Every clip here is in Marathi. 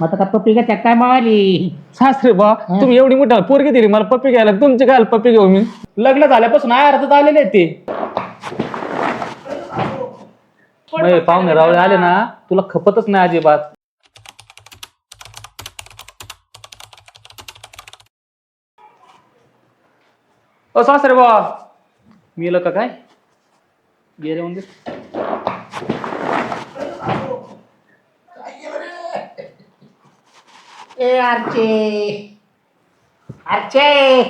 मग आता का पप्पी का काय मावाली? सासरे बा तुम्ही एवढी मोठी पोरगी दिली मला पप्पी घ्यायला तुमची काय पप्पी घेऊ मी? लग्न झाल्यापासून आयारातच आलेले आहेत ते. पाहुणे रावळे आले ना तुला खपतच नाही अजिबात. ओ सासरे बा मी का काय? गेले म्हणजे ए आरचे आरचे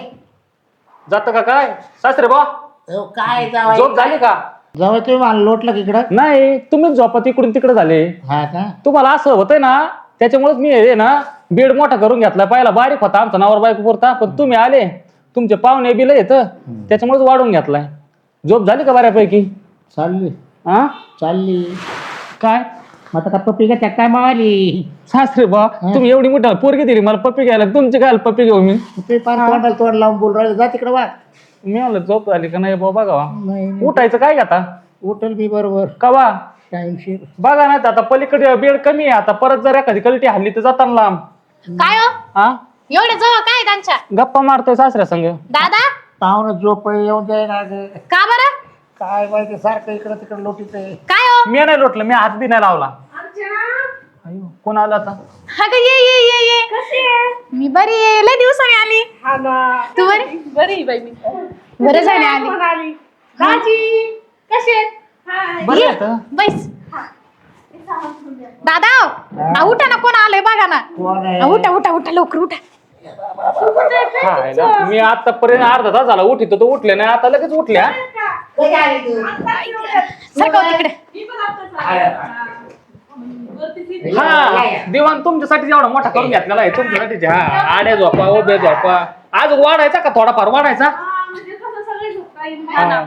जात का काय? सासरे बा अहो, काय जावाय? झोप झाली का? जावं तुम्ही मला लोटलं की इकडं. नाही तुम्हीच झोपा तिकडून तिकडे झाले. हा का? तुम्हाला असं होतंय ना त्याच्यामुळेच मी हे ना बेड मोठा करून घेतला. पहिला बारीक होता आमचा नावर बायको पुरता पण तुम्ही आले. तुमचे पाहुणे बिल येत. त्याच्यामुळेच वाढवून घेतलाय. झोप झाली का बऱ्यापैकी? चालली. हा चालली. काय? मग आता का पप्पी का? काय मावाली? सासरे बा तुम्ही एवढी मोठी पोरगी दिली मला पप्पी घ्यायला तुमची काय पप्पी घेऊ मी? पार तोंडाला तोंड लावून बोल राहिले. जा तिकडे वा मी म्हणलं झोप झाली का नाही बाबा बघा. नाही उठायचं काय आता? उठल मी बरोबर. कवा टाइमशीर बघा ना आता पलीकडे बेड कमी आहे. आता परत जर एखादी कलटी हल्ली तर जाताना लांब. काय हो? हा? एवढे जवळ काय त्यांच्या? गप्पा मारतोय सासऱ्या संग. दादा? पाहुणं झोप येऊन जाईल ना ग. का बरं? काय माहिती सारखं इकडं तिकडं लोटीत आहे. काय हो? मी नाही लोटलं मी हात बी नाही लावला. अयो, कोण आला आता? अगं ये ये ये ये. मी बरी आहे. लय दिवसाने आली. तू बरी? बरी बाई मी. बरं झाली आली. आली? दाजी कसे बरं आहे आता. बैस. दादा हो. आ, उठा ना कोण आलंय बघा ना. कोण आ, आहे उठा उठा उठा लवकर उठा. हा, आहे ना. मी आतापर्यंत अर्धा तास झाला उठित तो उठले नाही आता लगेच उठल्या. कधी आली तू? सरकव तिकडे. मी पण आता वरती हा. दिवाण तुमच्यासाठी जेवढा मोठा करून घेतलेला आहे तुमच्यासाठी हा. आड्या झोपा उभे झोपा. आज वाढायचा का थोडाफार? वाढायचा? म्हणजे कसं सगळे झोपता येईल हा.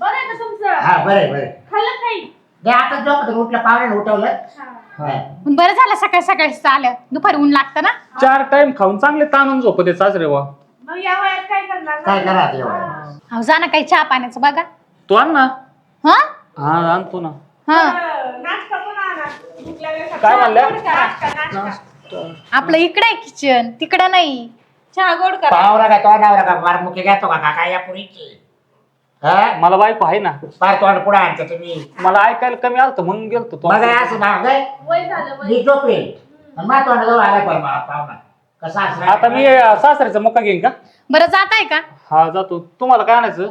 बरं आहे का तुमचं? हा बरं बरं खाल्लं काही? नाही आता झोपत उठलं पाहुण्याने उठवलं. हा. पण बरं झालं सकाळी सकाळी आलं दुपारी ऊन लागतं ना? चार टाइम खाऊन चांगले ताणून झोपते सासरे वा. मग या वयात काय करणार? काय करा आता एवढं? अहो जा ना काही चहा पाण्याचं बघा. तू आण ना. हा? हा आणतो ना. हा अं, नाश्ता पण आणा भूक लागल्यावर काय म्हणल्या? नाश्ता. आपलं इकडे आहे किचन तिकडं नाही. चहा गोड करा. काय तो नवरा का? फार मुख्य घेतो का? काय या पुरीची. हा मला बायको आहे ना. फार तोंड पुढे आणता तुम्ही. मला ऐकायला कमी आलत म्हणून गेलतो तो मग असं वय झालं वय. मी झोपेल. आणि माझ्या तोंडाजवळ आला पण मा- पाहुणा? कसा असला आता मी अं, सासऱ्याचा मुका घेईन का? बरं जात आहे का? हा जातो. तुम्हाला काय आणायचं?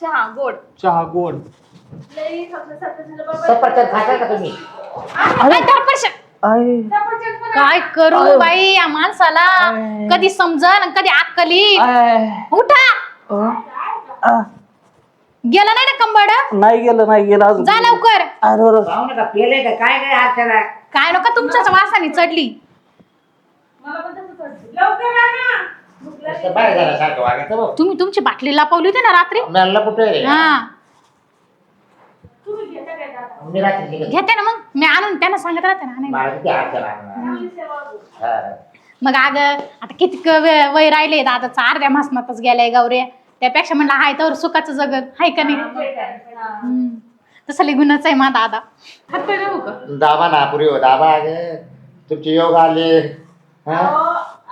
चहा गोड. चहा गोड. लई समजा सफरचंद बरोबर सफरचंद खाता का तुम्ही? अरे धडपडशा. सफरचंद पण काय करू बाई या माणसाला? कधी समजन आणि कधी अक्कली? उठा. गेला नाही ना कंबड? नाही गेलं नाही गेलं अजून. जा लवकर. पाहुणा का पेले का? काय काय अर्चना काय नका तुमच्याच वासाने चढली. मला पण तसंच वाटतं. लवकर आणा भूक लागली. नुसतं बरं झालं सारखं वागायचं बघ. तुम्ही तुमची बाटली लपवली होती ना रात्री? मला कुठे हा तुम्ही घेता काय दादा मी रात्री निघत घेते ना मग मी आणून त्यांना सांगत राहते ना आणायला. मला किती हो. मग अग आता किती क- वे- वय राहिले दादाचा अर्ध्या मासनातच गेलाय गौरे त्यापेक्षा म्हणलं हाय तर सुखाचं जगत हाय का नाही हा. हम्म. तसं गुन्हाच आहे मा दादा हात पाय? दाबा ना पुरी हो दाबा तुमचे योग आले हा? अहो,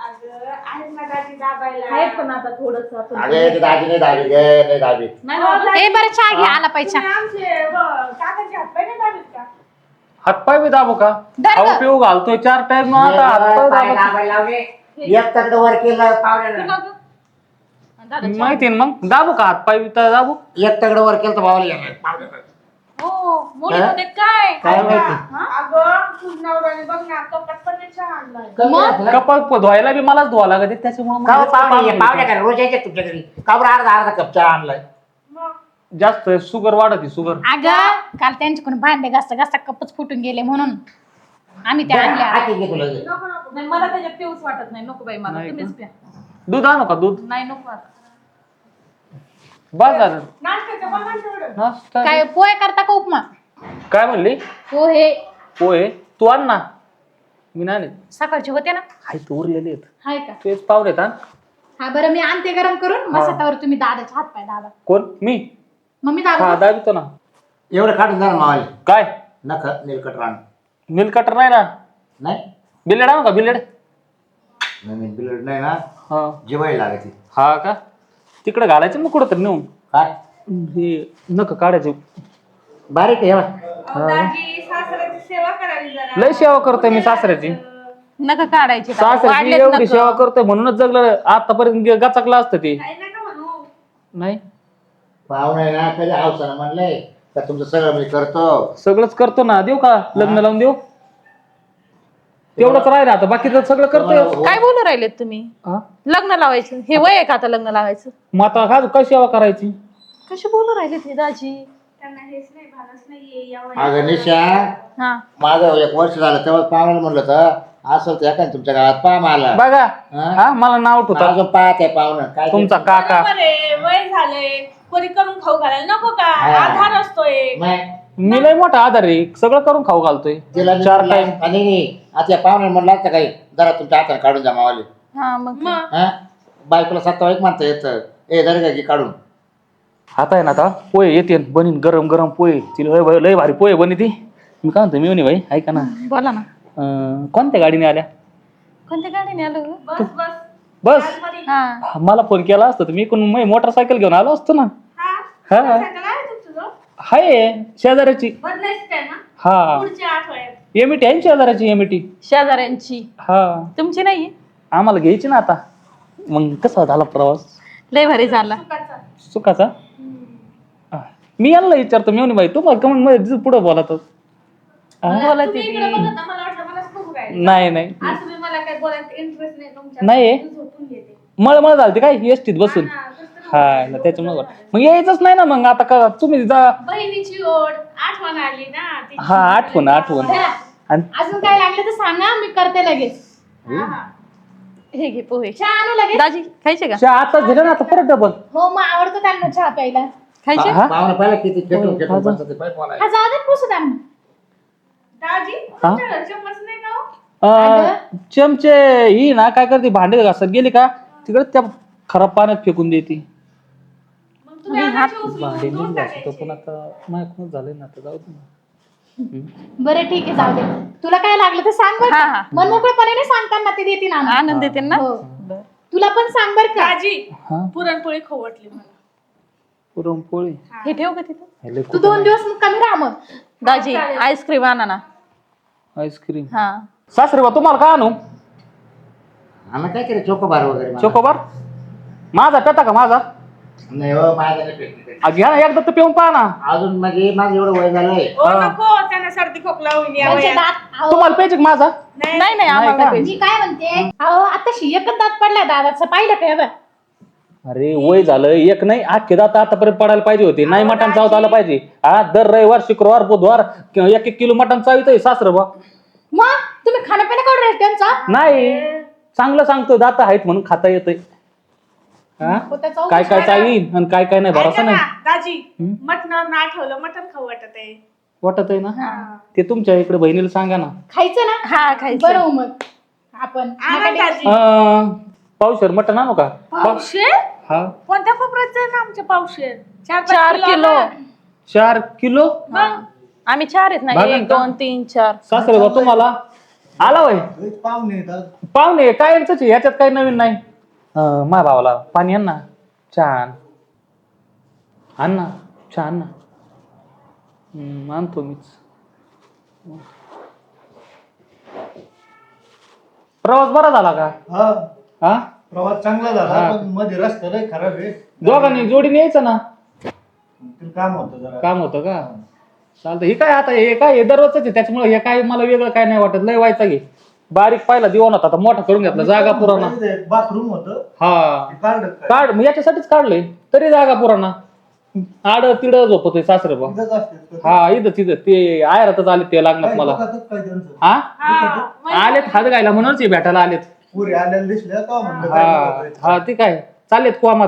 अगं, आहेत ना दाजी दाबायला. आहेत पण आता थोडंसं आपण. अगे ते दाबी नाही दाबी गे नाही दाबी नाही दाबा. ए बरं चहा घे आला पाहिजे तुम्ही आमचे व, काकांचे हात पाय नाही दाबीत का? हातपाय बी दाबू का. पिऊ घालतोय चार टाइम आता हातपाय दाबू एक तगड वर केलं माहिती ना मग? दाबू का हातपाय बी तर दाबू? एक तगड वर केलं तर भावाला. हो, मोठी? होते काय? काय माहिती? अगं तुझ नवऱ्याने बघ ना कपाट पण नाही चहा आणलाय. कमी असलं? कपाळ प- धुवायला बी मलाच धुवा लागत त्याच्यामुळे का हो पाहुणे पाहुणे काय रोज यायचे तुमच्या घरी. का बरं अर्धा अर्धा कप चहा आणलाय. मग? जास्त शुगर वाढत शुगर. अग काल त्यांच्याकडून भांडे घासता घासता कपच फुटून गेले म्हणून. आम्ही ते आणल्या. हाती घे तुला. घे. नको नको. नाही मला त्याच्यात पिऊच वाटत नाही. नको बाई मला नाही का? तुम्हीच प्या. दूध आणू का दूध? नाही नको आता. बस झालं नाश्त्याचं बघा ना तेवढं. नाश्ता. काय पोहे करता का उपमा? काय म्हणली? पोहे. पोहे? तू आण ना. मी नाही आणत. सकाळचे होते ना? हाय तू उरलेले आहेत. हाय का? पाहुणे हा. हा बरं मी आणते गरम करून. मग स्वतःवर तुम्ही दादाचे हात पाय दादा. कोण? मी. मग मी हा दादा दाबितो ना. एवढं काढून जा ना मावाली. काय? नख निलकट रान. मिल कटर नाही ना? नाही? बिलेड आणू का बिलेड? नाही नाही बिलड नाही ना. हा. जेवायला लागायची. हा का? तिकडे घालायचं मग कुठं तरी नेऊन. काय? हे नका काढायचे. बारीक आहे एवढा. अहो, दाजी सासऱ्याची सेवा करावी जरा. लय सेवा करतोय मी सासऱ्याची. नका काढायची सासऱ्याची वाढलेत एवढी नखं. सेवा करतोय म्हणूनच जगलं आतापर्यंत गे- गचाकलं असतं ते. काही नका म्हणू. नाही? पाहुणा आहे ना कधी हावसानं म्हणलंय का तुमचं सगळं मी करतो? सगळंच करतो ना. देऊ का? लग्न लावून देऊ? तेवढंच राहिलं आता. बाकीचं सगळं करतोय. तुम्हाला- काय बोलू राहिलेत तुम्ही? हा? लग्न लावायचं. हे वय आहे का आता लग्न लावायचं? मग आता काय काय सेवा करायची? कशी बोलू राहिलेत हे दाजी? त्यांना हेच नाही भानच नाहीये या अगं निशा हा. माझं एक वर्ष झालं तेव्हा पाहुण्याला म्हणलं तर असं त्या काय तुमच्या गावात पहा मला. बघा. हा? हा मला नाव ठेवतो. अजून पाहत आहे पाहुणं. काय तुमचा काका. बरोबर आहे वय झालंय. कोणी करून खाऊ घालायला नको का? हा. आधार असतोय. नाही. मी लय मोठा आधार आहे. सगळं करून खाऊ घालतोय. तिला चार म्हणलं- टाइम आणि नाही. आता पाहुणे म्हणलं असतं काही? जरा तुमच्या हाताने काढून द्या मावाले. हा मग काय. मग? हा? बायकोला सत्ता एक म्हणता येतं. ए जर की काढून. आता आहे ना आता? पोहे येते बनीन गरम गरम पोहे. ती लय लय भारी पोहे बनी ती. मी काय म्हणतो मिळून भाई ऐका ना. बोला ना. अं, कोणत्या गाडीने आल्या? कोणत्या गाडीने आलो? बस बस. बस? मध्ये हा. मला फोन केला असता तर मी कोण मोटरसायकल घेऊन आलो असतो ना. हा. हा. मोटरसायकल आहे तुमचं हाय शेजाऱ्याची. बदलायचं काय ना? हा. पुढच्या आठवड्यात. एमईटी आहे ना शेजाऱ्याची एमईटी शेजाऱ्यांची. हा. तुमची नाही आम्हाला घ्यायची ना आता. मग कसा झाला प्रवास? लय भारी झाला. सुखाचा. सुखाचा? हा. मी यांना विचारतो मेवणी बाई तुम्हाला कमेंटमध्ये पुढे बोलत तुम्ही. इकडे बघत मला वाटलं राहिले नाही नाही. आज तुम्ही मला काय बोलायचं इंटरेस्ट नाही तुमच्या नाही. मी झोपून घेते. मळमळ काय? एसटीत बसून. हा, कसं हा ना त्याच्यामुळे मग यायचंच नाही ना मग आता का तुम्ही जा. बहिणीची ओढ आठवण आली ना तिची. हा आठवण आठवण. धरा. आणि अजून काय लागलं तर सांगा मी करते लगेच. हा, हा. हे. घे पोहे. चहा आणू लगेच? दाजी खायचे का? चहा आताच दिलं ना आता परत डबल. हो मग आवडतं त्यांना चहा प्यायला. खायचे? हा पाहुणं पाहिलं किती खेटून हो, खेटून हा, ते. हा जाऊ दे पुसू त्यांना. दाजी हा? तुमच्या घरचे मस्त नाही का हो? अं, चमचे ही ना काय करते भांडे घासत गेली का तिकडे त्या खराब पाण्यात फेकून देते. भांडे घासतो. पण आता ना आता जाऊ दे ना बरं ठीक आहे जाऊ दे. तुला काय लागलं तर सांग बरं. हा, का? हा. मनमोकळेपणाने सांगताना ते देतील आणून. आनंद देते ना? हो. तुला पण सांग बरं का. दाजी हा? पुरणपोळी खवटली मला. पुरणपोळी? हे. ठेव का तिथं? हे लय तू दोन दिवस मुक्कामी राहा मग. दाजी आईस्क्रीम आणा ना. आईस्क्रीम? हा. सासरे बा तुम्हाला काय आणू? आम्ही काय केलं? चोकोबार वगैरे मला. चोकोबार? माझा पेता का माझा? नाही हो नाही. आ, घ्या ना एकदा तर पिऊन पहा ना. अजून म्हणजे माझं एवढं वय झालंय. ओ नको त्यांना सर्दी खोकला होईल या त्यांचे वयात. दात अहो, तुम्हाला पाहिजे का माझा? नाही. नाही नाही आम्हाला का? नाही पाहिजे मी काय म्हणते? अहो आता एकच दात पडलाय दादाचं पाहिलं का हे बघ? अरे वय झालं एक नाही अख्खे दात आतापर्यंत पडायला पाहिजे होते. नाही मटण चावत आलं पाहिजे. हा दर रविवार शुक्रवार बुधवार एक एक किलो मटण चावित सासर बा. मग? तुम्ही खाण्यापिण्या काढून राहिले त्यांचा? नाही. चांगलं सांगतो दात आहेत म्हणून खाता येतंय. हा? हो, त्याचा काय काय चावीन आणि काय काय नाही? भरोसा ऐका नाही? ना, दाजी हं? मटणावर ना आठवलं मटण खाऊ वाटत आहे. वाटत आहे ना? ते तुमच्या इकडे बहिणीला सांगा ना. खायचं ना? हा खायचं. बरं मग. आपण आणा दाजी. अं, पावशेर मटण आणू का? पावशेर? हा. कोणत्या कोपऱ्याचं आहे ना आमचे पावशेर? चार किलो. चार किलो? मग? आम्ही चार आहेत ना एक का? दोन तीन चार. सासरे बा तुम्हाला? आला वय? पाहुणे काय यांचंच आहे, याच्यात काही नवीन नाही. अं, माझ्या भावाला पाणी आण ना. छान आण. ना. छान ना. हम्म, आणतो मीच. प्रवास बरा झाला का? हा. हा? प्रवास चांगला झाला हा. पण मध्ये रस्ता लय खराब आहे. दोघांनी जोडीने यायचं ना? काम होतं जरा. काम होतं का? चालतं हे काय आता हे काय हे दररोजच आहे. त्याच्यामुळे हे काय मला वेगळं काय नाही वाटत. लय व्हायचं घे बारीक पाहिला दिवाण होता आता मोठा करून घेतला. जागा पुराणा. बाथरूम होतं. हा. काय? काढ मग याच्यासाठीच काढलंय. तरी जागा पुराणा. आड तिड झोपतोय सासरे बा हा इथं. तिथं ते आयरातच आले ते लागणार मला. हा? आलेत हात गायला म्हणूनच हे भेटायला आलेत. पुरी आलेल्या दिसल्या का म्हणलं? काय हा? हा ते काय? चालेत कोमात.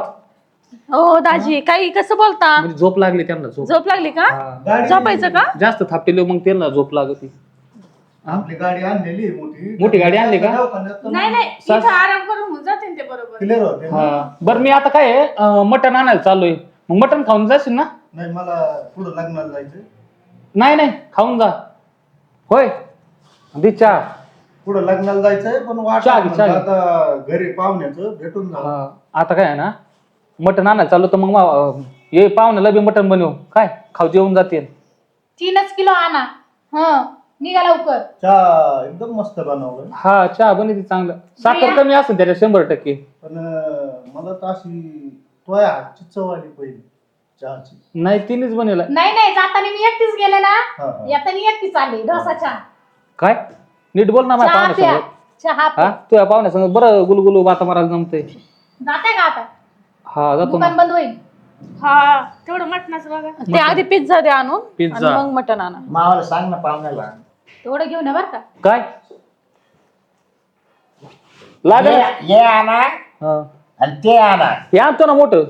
हो दाजी काही कसं बोलता? म्हणजे झोप लागली त्यांना झोप. झोप लागली का? हा. झोपायचं का? जास्त थापटेले मग त्यांना झोप लागती. आपली गाडी आणलेली मोठी. मोठी गाडी आणली का? नाही नाही सास- इथं आराम करून होऊन जाते ना ते बरोबर. क्लिअर होते ना? हा. बरं मी आता काय आहे, अं, मटण आणायला चाललोय. मग मटण खाऊन जाशील ना? नाही मला पुढं लग्नाला जायचं नाही नाही खाऊन जा. होय. दे चहा. पुढं लग्नाला जायचंय पण वाट चहा घे, चहा घे. आता घरी पाहुण्याचं भेटून जा आता काय आहे ना मटण आणायला चाललो तर मग मा- ये पाहुण्याला बी मटण बनव. काय? खाऊ जेवून जाते. तीनच किलो आणा. ह निघा लवकर. चहा एकदम मस्त बनवलं. हा चहा बनवते चांगलं. साखर. कमी असेल त्याच्या शंभर टक्के. पण अं, मला तर अशी तोया हातची चव आली पहिली चहाची. नाही तिनेच बनवला. नाही नाही जाताना मी एकटीच गेले ना. हा, हा. येताना एकटीच आली डोसा चहा. काय? नीट बोल ना माझ्या चहा प्या. पाहुण्यासंग. चहा हा? प्या. तुझ्या पाहुण्यासंग बरं गुलगुलू बाता मारायला जमतंय. जाते का आता? हा जातो ना दुकान बंद होईल. हा तेवढं मटणाचं बघा. ते आधी पिझ्झा द्या आणून पिझ्झा. आणि मग मटण आणा. मावाला सांग ना पाहुण्याला. तेवढं घेऊन या बरं का. काय? लागल ये- ये आणा. हा. आणि ते आणा. हे आणतो ना मोठं.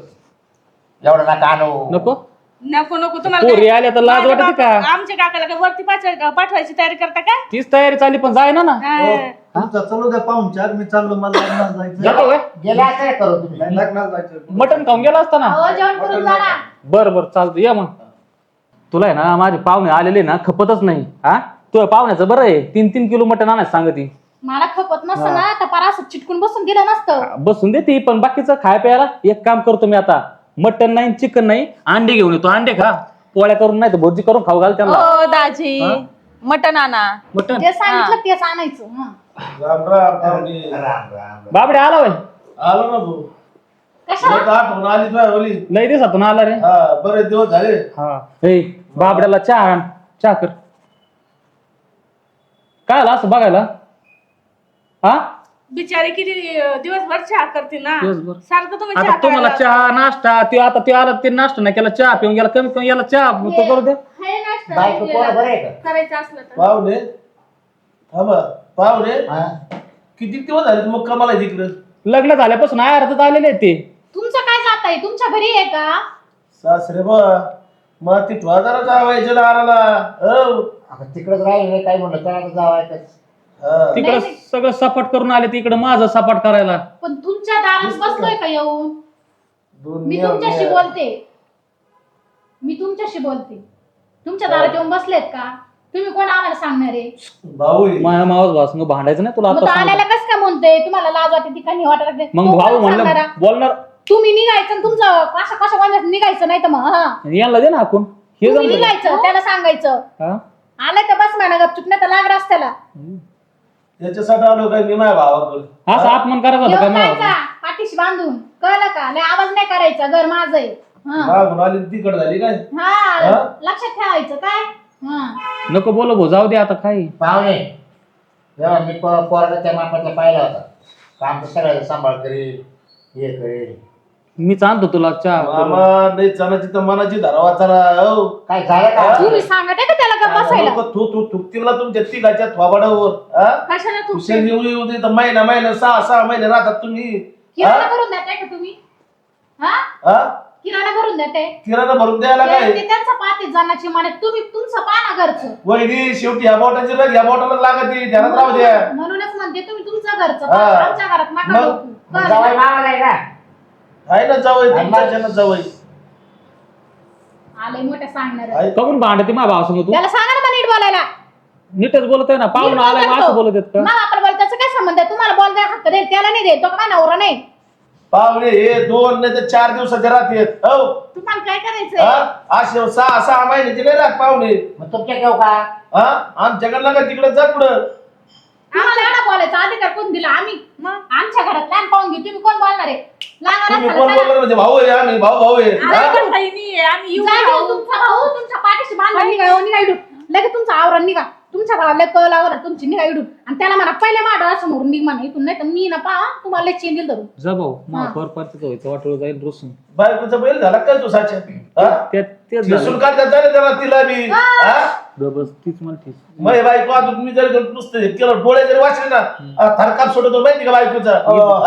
एवढं नका आणू. नको. नको नको. तुम्हाला पोरी काय- आल्या तर लाज वाटते का? आमच्या काकाला काय वरती पाठवाय- पाठवायची तयारी करता का? तीच तयारी चालली पण जाय ना ना. हा. हो, तुमचा चलू द्या पाहुणचार मी चाललो मला लग्नाला जायचं जातो काय गेले असं करू तुम्ही? नाही, लग्नाला जायचं मटण खाऊन गेला असता ना? अहो जेवण करून जा ना बर बर चालतं या मग. तुला आहे ना माझे पाहुणे आलेले ना खपतच नाही. हा? तुझ्या पाहुण्याचं बरं आहे. तीन तीन किलो मटण आणायचं सांगती. मला खपत नसतं ना तर पारा असं चिटकून बसून दिलं नसतं. बसून दे ती पण बाकीचं खाय प्यायला एक काम करतो मी आता. मटण नाही चिकन नाही अंडे घेऊन येतो. अंडे खा. पोळ्या करून नाही तर भुर्जी करून खाऊ घाल त्यांना. ओ दाजी. हा? मटण आणा. मटण? जे सांगितलं तेच आणायचं हं. राम राम पाहुणे. राम. राम. बाबडे आला वय आलो ना भाऊ. कशाला? तुला तर आठवण आली तुझ्या ओली लय दिवसातून आला रे. हा बरेच दिवस झाले. हा. ए बाबड्याला चहा आण. चहा कर. काय आला असं बघायला? हा? बिचारी किती अं, दिवसभर चहा करते ना? दिवसभर. सारखं तुम्ही आता चहा तुम्हाला करायला- चहा नाश्ता ते आता ते आला ते नाश्ता नाही केला चहा पिऊन गेला कमी कमी याला चहा तो करू दे. हे नाश्ता बायको पोरं बरं आहे का? करायचं असलं तर. पाहुणे हा? किती दिवस झाले मग कमाला तिकडे लग्न झाल्यापासून आयारातच आलेले आहेत ते. तुमचं काय जात आहे? तुमच्या घरी आहे का? सासरे बा मग ती ठोदारा जावायचे आराला हो. आता तिकडेच राहिले काय म्हणलं तर आता हा. तिकडं नाही. सगळं सपाट करून आले तिकडं माझं सपाट करायला. पण तुमच्या दारात बसलोय का? येऊन? दोन मी तुमच्याशी. बोलते. मी तुमच्याशी बोलते. तुमच्या दारात येऊन बसलेत का? तुम्ही कोण आम्हाला सांगणार आहे भाऊ आहे. माझ्या मावस भावासंग भांडायचं नाही तुला मग आता तो आल्याला सांगतो. कस काय म्हणते तुम्हाला लाज वाटते ती काही वाटत नाही. मग भाऊ कोण म्हणलं सांगणारा? बोलणार तुम्ही निघायचं आणि तुमचं कशा कशा कोणाचं निघायचं नाही तर मग हा यांना दे ना हाकून हे तुम्ही जमलं का? निघायचं त्याला सांगायचं हा? आलाय तर बस म्हणा गपचूप नाही तर लाग रस्त्याला याच्यासाठी आलो काय मी माझ्या भावाकडे असा अपमान करायचा होता का येऊन मला जायचा पाठीशी बांधून कळलं का लय आवाज नाही करायचा घर माझं आहे हा. मागून आली तिकड झाली काय हा हा? लक्षात ठेवायचं काय नको बोलो भाऊ जाऊ दे आता काही. पाहुणे जेव्हा मी प- पोराला त्या मापाचा पाहिला होता काम तर सगळ्याचा सांभाळ करेल हे करेल. मीच आणतो तुला चहा. मामा नाही चणाची तर मनाची धरावा चला हो. काय झालं का? तुम्ही सांगत आहे का त्याला गप्प बसायला? लोकं थू थू थुकतील ना तुमच्या तिघाच्या थोबाडावर हा? कशाला तू? येऊ येऊ दे तर महिना महिना सहा सहा महिने राहतात तुम्ही किराणा हा? भरून देताय का तुम्ही? हा? हा? किराणा भरून देते. किराणा भरून द्यायला काय? ते त्यांचं पाहते जाण्याची माने. तुम्ही तुमचं पाना घरचं. वहिनी शेवटी ह्या बोटाची रग ह्या बोटाला लागत ती ध्यानात राहू द्या. म्हणूनच म्हणते तुम्ही तुमचं घरचं हा. पहा. आमच्या घरात नका मग- डोकू. कळलं? जावई मामाला आहे ना? आहे ना जावई तुमच्या जावई. आलंय मोठ्या सांगणार. आहे. कमून भांडते माझ्या भावासंग तू. त्याला सांगा ना नीट बोलायला. नीटच बोलत आहे ना पाहुणा आलाय मग बोलतो. असं बोलत आहेत का? मग आपण बोल त्याचा काय संबंध आहे? तुम्हाला बोलता हक्क देईल त्याला नाही देत तो काय नवरा नाही? पाहुणे हे दोन नाही तर चार दिवसाचे राहते हो. तुम्हाला काय करायचंय? हा? असे सहा सहा महिन्याचे नाही राहत पाहुणे. मग तुमच्या घेऊ का? हा? आमच्याकडे नका तिकडे जा पुढं. आम्हाला एवढा बोलायचा अधिकार कोण दिला? आम्ही मग? आमच्या घरात लहान पाहून घेऊ तुम्ही कोण बोलणार आहे? लहान तुम्ही असताना कोण चला. बोलणार म्हणजे भाऊ आहे आम्ही भाऊ भाऊ आहे. आम्ही? पण बहिणी आहे, आम्ही येऊ जा घेऊन राहू. तुमचा भाऊ तुमच्या पाठीशी बांधा निघा. येऊ, निघा इडून लगेच तुमचा आवरण निघा. तुमच्या भावाला कळ लावला तुमची निघा इडून आणि त्याला म्हणा पहिले माझ्या समोरून निघ म्हणा इथून नाही तर मी ना पहा तुम्हाला चेंडील धरून जा भाऊ हा. व्हायचं वाटलं जाईल रुसून बायकोचा बैल झाला काय तू साच्या हा? ते- तेच ठेसून झालं. काढता ना त्याला तिला बी हा? बस तीच मला ठीक मग हे बायको आता तुम्ही जरी नुसतं हे केलं डोळे जरी वाचले ना आ, थरकाप सोडतो माहिती का बायकोचा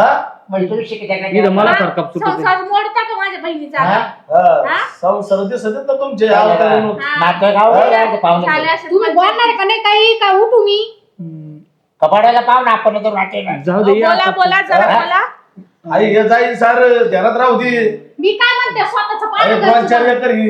हा? म्हणजे तुम्ही शिकत आहे इथं का? मला थरकाप चुकते संसार मोडता का माझ्या बहिणीचा हा? आता? हा. हा? संसार दिसत आहेत ना तुमचे काय आवतारे झालं? म्हणून. नाटक आवडलं यार ते पाहुणे झाले असेल तुम्ही पण- बोलणार का नाही काही का उठू मी हम्म, कपाडाला पाहुणा आपण तर नाटे ना जाऊ अहो, दे या बोला आता. बोला जरा हा? बोला आई हे जाईल सार ध्यानात राहू दे मी काय म्हणते स्वतःच दोन चार एकर हा?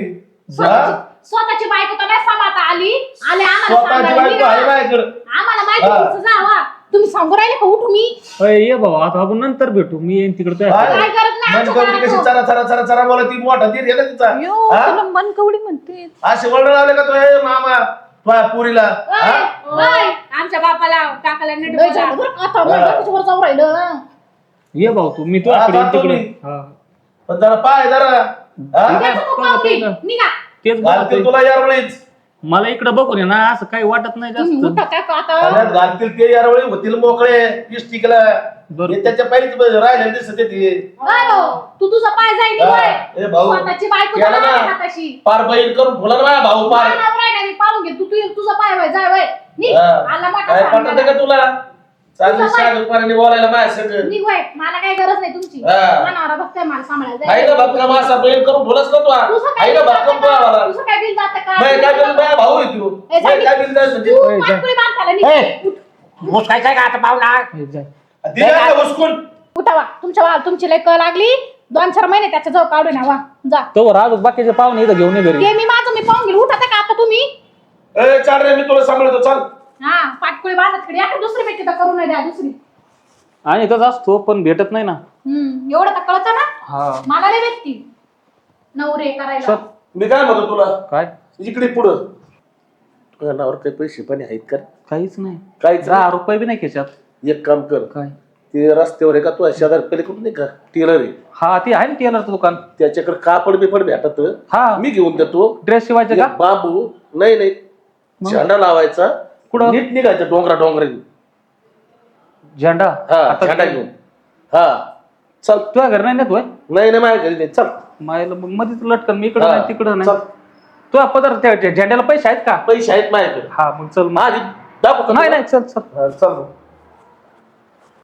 स्वतःची स्वतःची बायको तर नाही सांभाळता आली आले आम्हाला स्वतःची बायको माझ्याकडे आम्हाला माहिती हा. तुमचं जावा तुम्ही सांगू राहिले का उठू मी अय, ये भाऊ आता आपण नंतर भेटू मी येईन तिकडे तुझ्या काय? काय करत नाही आमच्या कवडी कशी घरात. चरा चरा चरा चरा बोला ती मोठा दीर आहे ना तिचा यो हा? तुला मन कवडी म्हणते असे वळण लावले का तो हे मामा तुझ्या पुरीला हा? ओय, ओय, आमच्या बापाला काकाला नीट लय बोला. झालं बरं का आता जाऊ राहिलं ये भाऊ तू मी हा, तुझ्याकडे येईन जातो तिकडे मी. हा. पण जरा पाय जरा हा? त्याचं निघा तेच घालतील. तुला यारवळीच मला इकडे बघून ये ना असं काही वाटत नाही तुम्ही जास्त. का आता. घालतील ते यारवळी होतील मोकळे इष्टिकला त्याच्या पायरीच राहिले दिसत ते. काय हो, तू तुझा पाय जाय हा, ए भाऊ स्वतःची बायको ना. आहे हाताशी. पार बैल करून फुला ना भाऊ पार. काय नाव राहिलं? मी पाहून घे. तू तू तुझा पाय वय जाय वय निघ. हा. आला काय. पटत का तुला? चांगली तुझं काय? साधूपणाने बोलायला माझ्या सगळं निघ वय मला काही गरज नाही तुमची हा. मनावर बघताय मला सांभाळायला आहे जाय. ना भक्का मासा बैल करून फुलच ना तू तुझं काय आहे ना बिल भक्कम जातं का? मला तुझं काय बिल जातं का? नाही काय बिल माझ्या भाऊ आहे तू ए, जा नाही, निघ. काय बिल जायचं तू ए, जा. पाटकुळी बांधायला निघ. ए. उठ. मुसकायचं का आता पाहुणा जाय. दिलं का हुसकून उठावा तुमच्या वा तुमची लय क लागली दोन चार महिने त्याच्याजवळ काढून या वा जा तो राजू बाकीचे पाहुणे इथं घेऊन ये घरी ते मी माझं मी पाहून गेलो उठा का आता तुम्ही ए चाल रे मी तुला सांभाळतो चाल हा पाटकुळी बांधत कडे आता दुसरी भेटते तर करू नये द्या दुसरी. आणि इथंच असतो पण भेटत नाही ना. हम्म एवढं तर कळतं ना? हा. मला नाही भेटती नवरे करायला. मी काय म्हणतो तुला? काय? इकडे पुढं. तुझ्या नावावर काही पैसे पाणी आहेत का? काहीच नाही. काहीच दहा रुपये बी नाही खिशात. एक काम कर. काय? ते रस्त्यावर आहे का? तू शेजार पलीकडून नाही का? टेलर आहे. हा ती आहे ना टेलरचं दुकान. त्याच्याकडे कापड बिपड भेटत. हा. मी घेऊन देतो. ड्रेस शिवायचे का? एक बांबू. नाही नाही? झेंडा लावायचा. कुठं? नीट निघायचं डोंगरा डोंगराने झेंडा? हा आता झेंडा घेऊन. हा. चल. तुझ्या घरी नाही ना तू नाही नाही माझ्या घरी नाही. चल. मायला मग मध्येच लटकन मी इकडं हा, नाही तिकडं नाही. चल. तुझ्या पदार्थ त्या झेंड्याला पैसे आहेत का? पैसे आहेत माझ्याकडे. हा मग चल मग. माझी दाखव का नाही तुला? नाही चल चल. हा, चल.